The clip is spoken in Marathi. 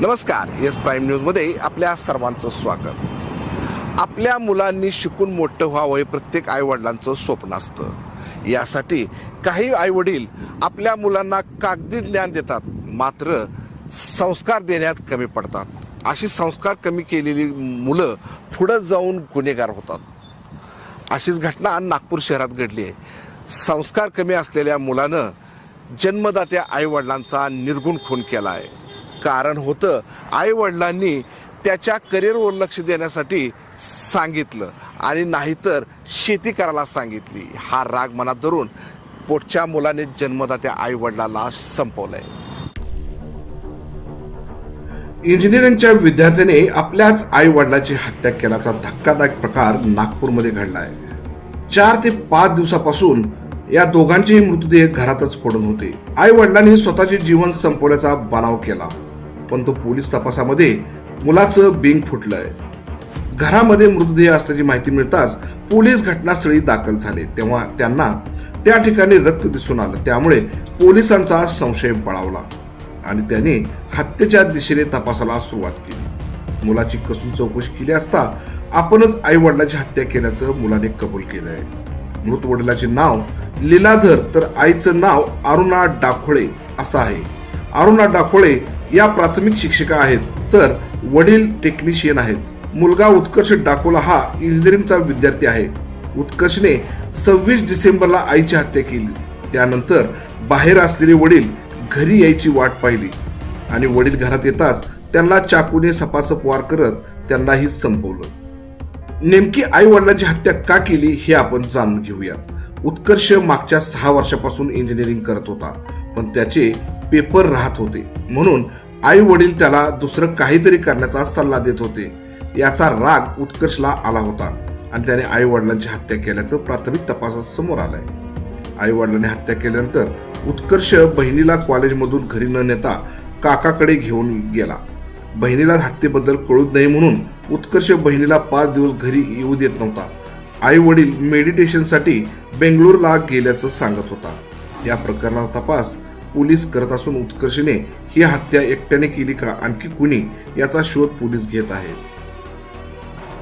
नमस्कार येस प्राईम न्यूजमध्ये आपल्या सर्वांचं स्वागत. आपल्या मुलांनी शिकून मोठं व्हावं हे प्रत्येक आईवडिलांचं स्वप्न असतं. यासाठी काही आईवडील आपल्या मुलांना कागदी ज्ञान देतात मात्र संस्कार देण्यात कमी पडतात. अशी संस्कार कमी केलेली मुलं पुढं जाऊन गुन्हेगार होतात. अशीच घटना नागपूर शहरात घडली आहे. संस्कार कमी असलेल्या मुलानं जन्मदात्या आईवडिलांचा निर्गुण खून केला आहे. कारण होतं. आईवडिलांनी त्याच्या करिअरवर लक्ष देण्यासाठी सांगितलं. आणि नाहीतर शेती करायला सांगितली. हा राग मनात धरून पोटच्या मुलाने जन्मदात्या आईवडिलाला संपवलंय. इंजिनिअरिंगच्या विद्यार्थ्याने आपल्याच आई वडिलाची हत्या केल्याचा धक्कादायक प्रकार नागपूरमध्ये घडलाय. चार ते पाच दिवसापासून या दोघांचेही मृतदेह घरातच पडून होते. आई वडिलांनी स्वतःचे जीवन संपवल्याचा बनाव केला. पण तो पोलीस तपासामध्ये मुलाचं बिंग फुटलंय. घरामध्ये मृतदेह असल्याची माहिती मिळताच पोलीस घटनास्थळी दाखल झाले. तेव्हा त्यांना त्या ठिकाणी रक्त दिसून आलं. त्यामुळे पोलिसांचा संशय बळावला आणि त्यांनी हत्येच्या दिशेने तपासाला सुरुवात केली. मुलाची कसून चौकशी केली असता आपणच आई वडिलाची हत्या केल्याचं मुलाने कबूल केलं आहे मृत वडिलाचे नाव लीलाधर तर आईचं नाव अरुणा डाखोळे असं आहे. अरुणा डाखोळे या प्राथमिक शिक्षिका आहेत तर वडील टेक्निशियन आहेत. मुलगा उत्कर्ष डाकोला हा इंजिनिअरिंगचा विद्यार्थी आहे. उत्कर्षने सव्वीस डिसेंबरला आईची हत्या केली. त्यानंतर बाहेर असलेले वडील घरी यायची वाट पाहिली. आणि वडील घरात येताच त्यांना चाकूने सपासप वार करत त्यांनाही संपवलं. नेमकी आई वडिलांची हत्या का केली हे आपण जाणून घेऊयात. उत्कर्ष मागच्या सहा वर्षापासून इंजिनिअरिंग करत होता पण त्याचे पेपर राहत होते. म्हणून आई वडील त्याला दुसरं काहीतरी करण्याचा सल्ला देत होते. याचा राग उत्कर्षला आला होता आणि त्याने आई वडिलांची हत्या केल्याचं प्राथमिक तपासात समोर आलंय. आई वडिलांनी हत्या केल्यानंतर उत्कर्ष बहिणीला कॉलेजमधून घरी न नेता काकाकडे घेऊन गेला. बहिणीला हत्येबद्दल कळूच नाही म्हणून उत्कर्ष बहिणीला पाच दिवस घरी येऊ देत नव्हता. आई वडील मेडिटेशनसाठी बेंगळूरला गेल्याचं सांगत होता. या प्रकरणाचा तपास पोलीस करत असून उत्कर्षने ही हत्या एकट्याने केली का? आणखी कुणी? याचा शोध पोलीस घेत आहेत.